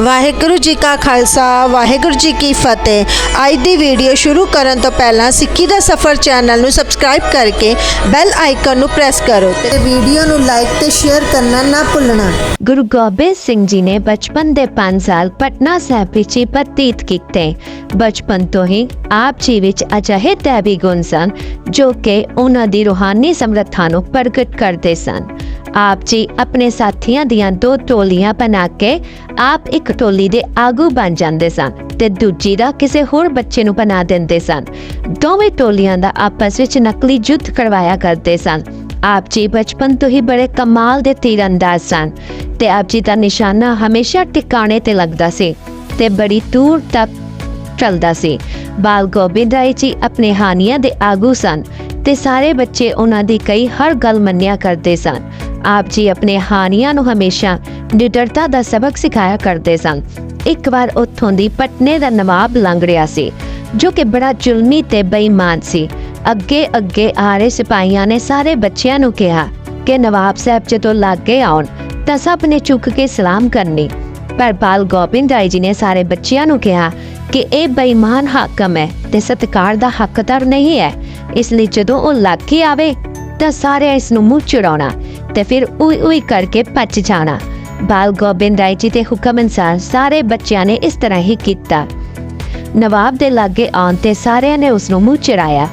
ਵਾਹਿਗੁਰੂ ਜੀ ਕਾ ਖਾਲਸਾ, ਵਾਹਿਗੁਰੂ ਜੀ ਕੀ ਫਤਿਹ। ਅੱਜ ਦੀ ਵੀਡੀਓ ਸ਼ੁਰੂ ਕਰਨ ਤੋਂ ਪਹਿਲਾਂ ਸਿੱਖੀ ਦਾ ਸਫਰ ਚੈਨਲ ਨੂੰ ਸਬਸਕ੍ਰਾਈਬ ਕਰਕੇ ਬੈਲ ਆਈਕਨ ਨੂੰ ਪ੍ਰੈਸ ਕਰੋ ਤੇ ਵੀਡੀਓ ਨੂੰ ਲਾਈਕ ਤੇ ਸ਼ੇਅਰ ਕਰਨਾ ਨਾ ਭੁੱਲਣਾ। ਗੁਰੂ ਗੋਬਿੰਦ ਸਿੰਘ ਜੀ ਨੇ ਬਚਪਨ ਦੇ 5 ਸਾਲ ਪਟਨਾ ਸਾਹਿਬ ਵਿੱਚ ਬਤੀਤ ਕੀਤੇ। ਬਚਪਨ ਤੋਂ ਹੀ ਆਪ ਜੀ ਵਿੱਚ ਅਜਿਹੇ ਤੈਬੀ ਗੁਣ ਸਨ ਜੋ ਕਿ ਉਹਨਾਂ ਦੀ ਰੂਹਾਨੀ ਸਮਰੱਥਾ ਨੂੰ ਪ੍ਰਗਟ ਕਰਦੇ ਸਨ। ਆਪ ਜੀ ਆਪਣੇ ਸਾਥੀਆਂ ਦੀਆਂ ਦੋ ਟੋਲੀਆਂ ਬਣਾ ਕੇ ਆਪ ਇੱਕ ਟੋਲੀ ਦੇ ਆਗੂ ਬਣ ਜਾਂਦੇ ਸਨ ਤੇ ਦੂਜੀ ਦਾ ਕਿਸੇ ਹੋਰ ਬੱਚੇ ਨੂੰ ਬਣਾ ਦਿੰਦੇ ਸਨ। ਦੋਵੇਂ ਟੋਲੀਆਂ ਦਾ ਆਪਸ ਵਿੱਚ ਨਕਲੀ ਯੁੱਧ ਕਰਵਾਇਆ ਕਰਦੇ ਸਨ। ਆਪ ਜੀ ਬਚਪਨ ਤੋਂ ਹੀ ਬੜੇ ਕਮਾਲ ਦੇ ਤੀਰੰਦਾਜ਼ ਸਨ ਤੇ ਆਪ ਜੀ ਦਾ ਨਿਸ਼ਾਨਾ ਹਮੇਸ਼ਾ ਟਿਕਾਣੇ ਤੇ ਲੱਗਦਾ ਸੀ ਤੇ ਬੜੀ ਦੂਰ ਤੱਕ ਚੱਲਦਾ ਸੀ। ਬਾਲ ਗੋਬਿੰਦ ਰਾਏ ਜੀ ਆਪਣੇ ਹਾਨੀਆਂ ਦੇ ਆਗੂ ਸਨ ਤੇ ਸਾਰੇ ਬੱਚੇ ਉਹਨਾਂ ਦੀ ਕਈ ਹਰ ਗੱਲ ਮੰਨਿਆ ਕਰਦੇ ਸਨ। ਆਪ ਜੀ ਆਪਣੇ ਹਾਨੀਆਂ ਨੂੰ ਹਮੇਸ਼ਾ ਨਿਡਰਤਾ ਦਾ ਸਬਕ ਸਿਖਾਇਆ ਕਰਦੇ ਸਨ। ਇੱਕ ਵਾਰ ਉੱਥੋਂ ਦੀ ਪਟਨੇ ਦਾ ਨਵਾਬ ਲੰਘ ਰਿਹਾ ਸੀ, ਜੋ ਕਿ ਬੜਾ ਜ਼ੁਲਮੀ ਤੇ ਬੇਈਮਾਨ ਸੀ। ਅੱਗੇ ਅੱਗੇ ਆ ਰਹੇ ਸਿਪਾਹੀਆਂ ਨੇ ਸਾਰੇ ਬੱਚਿਆਂ ਨੂੰ ਕਿਹਾ ਕਿ ਨਵਾਬ ਸਾਹਿਬ ਜਦੋਂ ਲਾਗੇ ਆਉਣ ਤਾਂ ਸਭ ਨੇ ਚੁੱਕ ਕੇ ਸਲਾਮ ਕਰਨੀ। ਪਰ ਬਾਲ ਗੋਬਿੰਦ ਰਾਏ ਜੀ ਨੇ ਸਾਰੇ ਬੱਚਿਆਂ ਨੂੰ ਕਿਹਾ ਕਿ ਇਹ ਬੇਈਮਾਨ ਹਾਕਮ ਹੈ ਤੇ ਸਤਿਕਾਰ ਦਾ ਹੱਕਦਾਰ ਨਹੀਂ ਹੈ। ਇਸ ਲਈ ਜਦੋਂ ਉਹ ਲਾਗੇ ਆਵੇ ਤਾਂ ਸਾਰੇ ਇਸ ਨੂੰ ਮੂੰਹ ਚੜਾਉਣਾ ਤੇ ਫਿਰ ਉਈ ਉਈ ਕਰਕੇ ਭੱਜ ਜਾਣਾ। ਬਾਲ ਗੋਬਿੰਦ ਰਾਏ ਜੀ ਦੇ ਹੁਕਮ ਅਨੁਸਾਰ ਸਾਰੇ ਬੱਚਿਆਂ ਨੇ ਇਸ ਤਰ੍ਹਾਂ ਹੀ ਕੀਤਾ। ਨਵਾਬ ਦੇ ਲਾਗੇ ਆਉਣ ਤੇ ਸਾਰਿਆਂ ਨੇ ਉਸ ਨੂੰ ਮੂੰਹ ਚੜਾਇਆ।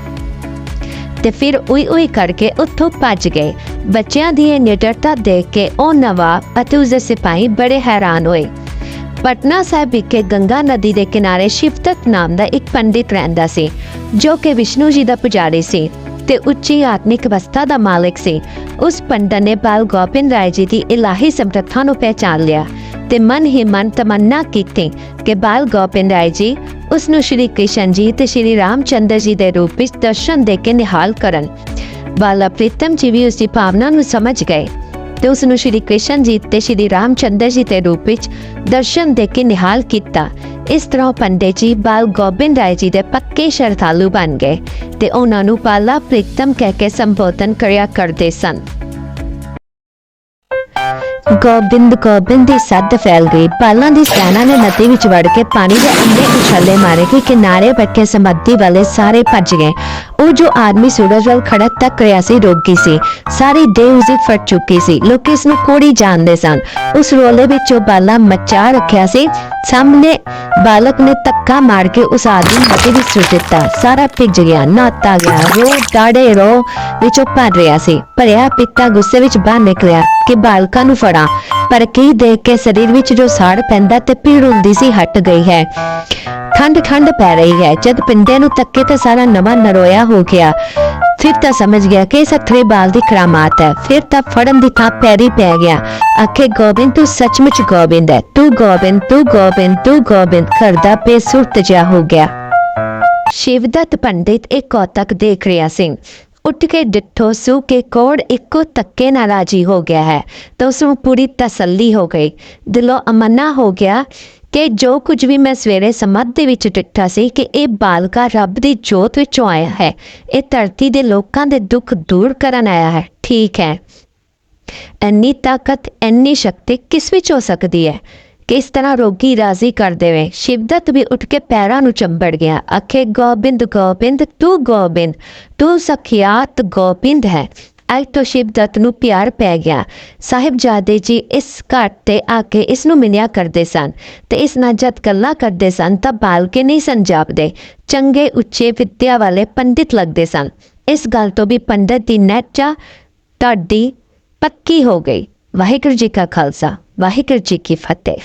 ਤੇ ਫਿਰ ਉਈ ਉਈ ਕਰਕੇ ਉੱਥੋਂ ਭੱਜ ਗਏ। ਬੱਚਿਆਂ ਦੀ ਇਹ ਨਿਡਰਤਾ ਦੇਖ ਕੇ ਉਹ ਨਵਾਬ ਅਤੇ ਉਸਦੇ ਸਿਪਾਹੀ ਬੜੇ ਹੈਰਾਨ ਹੋਏ। ਪਟਨਾ ਸਾਹਿਬ ਵਿਖੇ ਗੰਗਾ ਨਦੀ ਦੇ ਕਿਨਾਰੇ ਸ਼ਿਵਤਤ ਨਾਮ ਦਾ ਇੱਕ ਪੰਡਿਤ ਰਹਿੰਦਾ ਸੀ, ਜੋ ਕਿ ਵਿਸ਼ਨੂੰ ਜੀ ਦਾ ਪੁਜਾਰੀ ਸੀ ਤੇ ਉੱਚੀ ਆਤਮਿਕ ਅਵਸਥਾ ਦਾ ਮਾਲਕ ਸੀ। ਉਸ ਪੰਡਤ ਨੇ ਬਾਲ ਗੋਬਿੰਦ ਰਾਏ ਜੀ ਦੀ ਇਲਾਹੀ ਸਮਰੱਥਾ ਨੂੰ ਪਹਿਚਾਨ ਲਿਆ ਤੇ ਮਨ ਹੀ ਮਨ ਤਮੰਨਾ ਕੀਤੀ ਕਿ ਬਾਲ ਗੋਬਿੰਦ ਰਾਏ ਜੀ ਉਸ ਨੂੰ ਸ਼੍ਰੀ ਕ੍ਰਿਸ਼ਨ ਜੀ ਤੇ ਸ਼੍ਰੀ ਰਾਮਚੰਦਰ ਜੀ ਦੇ ਰੂਪ ਵਿੱਚ ਦਰਸ਼ਨ ਦੇ ਕੇ ਨਿਹਾਲ ਕਰਨ। ਬਾਲਾ ਪ੍ਰੀਤਮ ਜੀ ਵੀ ਉਸ ਦੀ ਭਾਵਨਾ ਨੂੰ ਸਮਝ ਗਏ ਤੇ ਉਸ ਨੂੰ ਸ਼੍ਰੀ ਕ੍ਰਿਸ਼ਨ ਜੀ ਤੇ ਸ਼੍ਰੀ ਰਾਮਚੰਦਰ ਜੀ ਦੇ ਰੂਪ ਵਿੱਚ ਦਰਸ਼ਨ ਦੇ ਕੇ ਨਿਹਾਲ ਕੀਤਾ ਇਸ ਤਰ੍ਹਾਂ ਪੰਡਿਤ ਜੀ ਬਾਲ ਗੋਬਿੰਦ ਰਾਏ ਜੀ ਦੇ ਪੱਕੇ ਸ਼ਰਧਾਲੂ ਬਣ ਗਏ ਤੇ ਉਹਨਾਂ ਨੂੰ ਬਾਲਾ ਪ੍ਰੀਤਮ ਕਹਿ ਕੇ ਸੰਬੋਧਨ ਕਰਿਆ ਕਰਦੇ ਸਨ। ਗੋਬਿੰਦ ਗੋਬਿੰਦ ਦੀ ਸੱਦ ਫੈਲ ਗਈ ਬਾਲਾਂ ਦੀ ਸੈਨਾ ਨੇ ਨਦੀ ਵਿੱਚ ਵੜ ਕੇ ਪਾਣੀ ਦੇ ਅੰਨੇ ਉਛਾਲੇ ਮਾਰੇ ਕਿ ਕਿਨਾਰੇ ਬੈਠੇ ਸਮਾਧੀ ਵਾਲੇ ਸਾਰੇ ਭੱਜ ਗਏ। ਉਹ ਜੋ ਆਦਮੀ ਸੂਰਜ ਵੱਲ ਖੜਾ ਤੱਕ ਰਿਹਾ ਸੀ, ਰੋਗੀ ਸੀ। ਸਾਰੀ ਦੇਹ ਉਸਦੀ ਫਟ ਚੁੱਕੀ ਸੀ। ਲੋਕ ਇਸ ਨੂੰ ਕੋੜੀ ਜਾਣਦੇ ਸਨ। ਉਸ ਰੋਲੇ ਵਿੱਚ ਉਹ ਬਾਲਾ ਮਚਾ ਰੱਖਿਆ ਸੀ। ਸਾਹਮਣੇ ਬਾਲਕ ਨੇ ਧੱਕਾ ਮਾਰ ਕੇ ਉਸ ਆਦਮੀ ਨੂੰ ਨਦੀ ਵਿੱਚ ਸੁੱਟ ਦਿੱਤਾ। ਸਾਰਾ ਭਿੱਜ ਗਿਆ। ਨਾਤਾ ਗਿਆ। ਰੋ ਡਾੜੇ ਰੋ ਵਿੱਚੋਂ ਭਰ ਰਿਹਾ ਸੀ। ਭਰਿਆ ਪਿੱਤਾ ਗੁੱਸੇ ਵਿੱਚ ਬਾਹਰ ਨਿਕਲਿਆ। ਕਿ ਬਾਲਕਾਂ ਨੂੰ ਫੜਾ। ਪਰ ਕੀ ਦੇਖ ਕੇ ਸਰੀਰ ਵਿੱਚ ਜੋ ਸਾੜ ਪੈਂਦਾ ਤੇ ਪੀੜ ਹੁੰਦੀ ਸੀ ਹਟ ਗਈ ਹੈ। ਠੰਡ ਖੰਡ ਪੈ ਰਹੀ ਹੈ। ਜਦ ਪਿੰਡੇ ਨੂੰ ਤੱਕੇ ਤਾਂ ਸਾਰਾ ਨਵਾਂ ਨਰੋਇਆ ਹੋ ਗਿਆ। ਫਿਰ ਤਾਂ ਸਮਝ ਗਿਆ ਕਿ ਸੱਥਰੇ ਬਾਲ ਦੀ ਕਰਾਮਾਤ ਹੈ। ਫਿਰ ਤਾਂ ਫੜਨ ਦੀ ਥਾਂ ਪੈਰੀ ਪੈ ਗਿਆ। ਆਖੇ, ਗੋਬਿੰਦ, ਤੂੰ ਸੱਚਮੁੱਚ ਗੋਬਿੰਦ ਹੈ। ਤੂੰ ਗੋਬਿੰਦ ਤੂੰ ਗੋਬਿੰਦ ਤੂੰ ਗੋਬਿੰਦ। ਕਰਦਾ ਬੇਸੁਰਤ ਜਿਹਾ ਹੋ ਗਿਆ। ਸ਼ਿਵਦੱਤ ਪੰਡਿਤ ਇੱਕ ਕੌਤਕ ਦੇਖ ਰਿਹਾ ਸੀ। ਉੱਠ ਕੇ ਡਿੱਠੋ, ਸੂ ਕੇ ਕੋੜ ਇੱਕੋ ਤੱਕੇ ਨਾਲ ਰਾਜੀ ਹੋ ਗਿਆ ਹੈ। ਤਾਂ ਉਸ ਨੂੰ ਪੂਰੀ ਤਸੱਲੀ ਹੋ ਗਈ। ਦਿਲੋਂ ਅਮਨਾ ਹੋ ਗਿਆ ਕਿ ਜੋ ਕੁਝ ਵੀ ਮੈਂ ਸਵੇਰੇ ਸਮਝ ਦੇ ਵਿੱਚ ਡਿੱਠਾ ਸੀ ਕਿ ਇਹ ਬਾਲਕਾ ਰੱਬ ਦੀ ਜੋਤ ਵਿੱਚੋਂ ਆਇਆ ਹੈ। ਇਹ ਧਰਤੀ ਦੇ ਲੋਕਾਂ ਦੇ ਦੁੱਖ ਦੂਰ ਕਰਨ ਆਇਆ ਹੈ। ਠੀਕ ਹੈ। ਇੰਨੀ ਤਾਕਤ, ਇੰਨੀ ਸ਼ਕਤੀ ਕਿਸ ਵਿੱਚ ਹੋ ਸਕਦੀ ਹੈ? ਕਿਸ ਤਰ੍ਹਾਂ ਰੋਗੀ ਰਾਜ਼ੀ ਕਰ ਦੇਵੇ ਸ਼ਿਵਦਤ ਵੀ ਉੱਠ ਕੇ ਪੈਰਾਂ ਨੂੰ ਚੰਬੜ ਗਿਆ। ਅਖੇ ਗੋਬਿੰਦ ਗੋਬਿੰਦ, ਤੂੰ ਗੋਬਿੰਦ, ਤੂੰ ਸਖਿਆਤ ਗੋਬਿੰਦ ਹੈ। ਅੱਜ ਤੋਂ ਸ਼ਿਵਦਤ ਨੂੰ ਪਿਆਰ ਪੈ ਗਿਆ। ਸਾਹਿਬਜ਼ਾਦੇ ਜੀ ਇਸ ਘਾਟ ਤੇ ਆ ਕੇ ਇਸ ਨੂੰ ਮਿਲਿਆ ਕਰਦੇ ਸਨ ਤੇ ਇਸ ਨਾਲ ਜਦ ਗੱਲਾਂ ਕਰਦੇ ਸਨ ਤਾਂ ਬਾਲਕੇ ਨਹੀਂ ਸੰਜਾਪਦੇ ਚੰਗੇ, ਉੱਚੇ ਵਿੱਦਿਆ ਵਾਲੇ ਪੰਡਿਤ ਲੱਗਦੇ ਸਨ। ਇਸ ਗੱਲ ਤੋਂ ਵੀ ਪੰਡਤ ਦੀ ਨੈਚਾ ਤੁਹਾਡੀ ਪੱਕੀ ਹੋ ਗਈ। ਵਾਹਿਗੁਰੂ ਜੀ ਕਾ ਖਾਲਸਾ। ਵਾਹਿਗੁਰੂ ਜੀ ਕੀ ਫਤਿਹ।